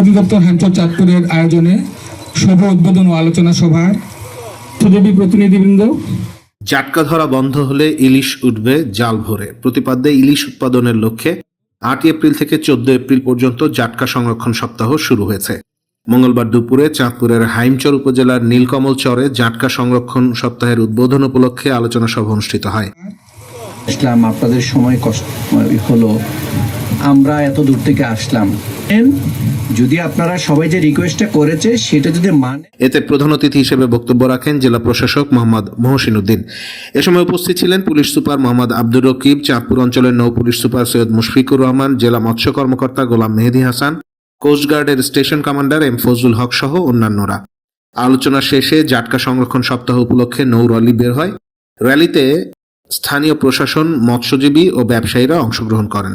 অধিদপ্তর হ্যামচর চাঁদপুরের আয়োজনে শুভ উদ্বোধন ও আলোচনা সভার সুদেবী প্রতিনিধিবৃন্দ। জাটকা ধরা বন্ধ হলে ইলিশ উঠবে জাল ভরে। প্রতিপাদ্যে ইলিশ উৎপাদনের লক্ষ্যে আট এপ্রিল থেকে চোদ্দ এপ্রিল পর্যন্ত জাটকা সংরক্ষণ সপ্তাহ শুরু হয়েছে। মঙ্গলবার দুপুরে চাঁদপুরের হাইমচর উপজেলার নীলকমল চরে জাটকা সংরক্ষণ সপ্তাহের উদ্বোধন উপলক্ষে আলোচনা সভা অনুষ্ঠিত হয়। আসলাম আপনাদের সময় কষ্ট হলো আমরা এত দূর থেকে আসলাম। যদি আপনারা সবাই যে রিকোয়েস্টটা করেছে, সেটা যদি মানে এতে প্রধান অতিথি হিসেবে বক্তব্য রাখেন জেলা প্রশাসক মোহাম্মদ মহসিন উদ্দিন এ সময় উপস্থিত ছিলেন পুলিশ সুপার মোহাম্মদ আব্দুর রকিব, চাঁদপুর অঞ্চলের নৌ পুলিশ সুপার সৈয়দ মুশফিকুর রহমান, জেলা মৎস্য কর্মকর্তা Golam Mehedi Hasan কোস্টগার্ডের station commander M Fazlul Haque সহ অন্যান্যরা। আলোচনা শেষে জাটকা সংরক্ষণ সপ্তাহ উপলক্ষে নৌ র্যালি বের হয়। র্যালিতে স্থানীয় প্রশাসন, মৎস্যজীবী ও ব্যবসায়ীরা অংশগ্রহণ করেন।